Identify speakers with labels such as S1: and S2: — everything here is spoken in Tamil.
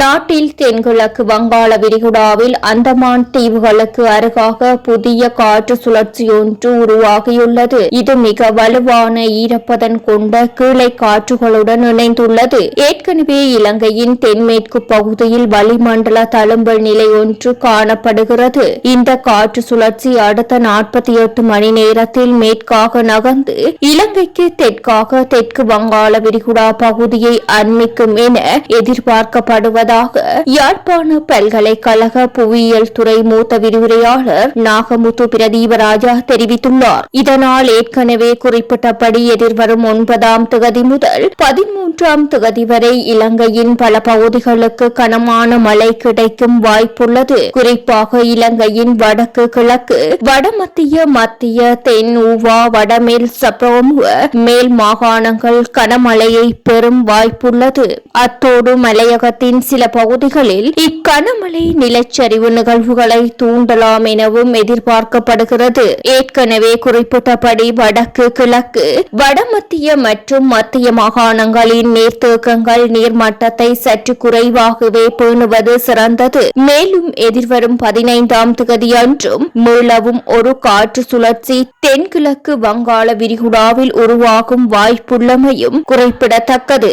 S1: நாட்டில் தென்கிழக்கு வங்காள விரிகுடாவில் அந்தமான் தீவுகளுக்கு அருகாக புதிய காற்று சுழற்சி ஒன்று உருவாகியுள்ளது. இது மிக வலுவான ஈரப்பதன் கொண்ட கீழே காற்றுகளுடன் இணைந்துள்ளது. ஏற்கனவே இலங்கையின் தென்மேற்கு பகுதியில் வளிமண்டல தழும்பல் நிலை ஒன்று காணப்படுகிறது. இந்த காற்று சுழற்சி அடுத்த நாற்பத்தி எட்டு மணி நேரத்தில் மேற்காக நகர்ந்து இலங்கைக்கு தெற்காக தெற்கு வங்காள விரிகுடா பகுதியை அண்மிக்கும் என வருவதாக யாழ்ப்பாண பல்கலைக்கழக புவியியல் துறை மூத்த விரிவுரையாளர் நாகமுத்து பிரதீபராஜா தெரிவித்துள்ளார். இதனால் ஏற்கனவே குறிப்பிட்டபடி எதிர்வரும் ஒன்பதாம் திகதி முதல் மூன்றாம் திகதி வரை இலங்கையின் பல பகுதிகளுக்கு கனமான மழை கிடைக்கும் வாய்ப்புள்ளது. குறிப்பாக இலங்கையின் வடக்கு கிழக்கு வடமத்திய மத்திய தென் ஊவா வடமேல் சப்ரோமுவ மேல் மாகாணங்கள் கனமழையை பெறும் வாய்ப்புள்ளது. அத்தோடு மலையகத்தின் சில பகுதிகளில் இக்கனமழை நிலச்சரிவு நிகழ்வுகளை தூண்டலாம் எனவும் எதிர்பார்க்கப்படுகிறது. ஏற்கனவே குறிப்பிட்டபடி வடக்கு கிழக்கு வடமத்திய மற்றும் மத்திய மாகாணங்களில் மாகாணங்களின் நீர்த்தேக்கங்கள் நீர்மட்டத்தை சற்று குறைவாகவே பேணுவது சிறந்தது. மேலும் எதிர்வரும் பதினைந்தாம் தேதியன்றும் மீளவும் ஒரு காற்று சுழற்சி தென்கிழக்கு வங்காள விரிகுடாவில் உருவாகும் வாய்ப்புள்ளமையும் குறிப்பிடத்தக்கது.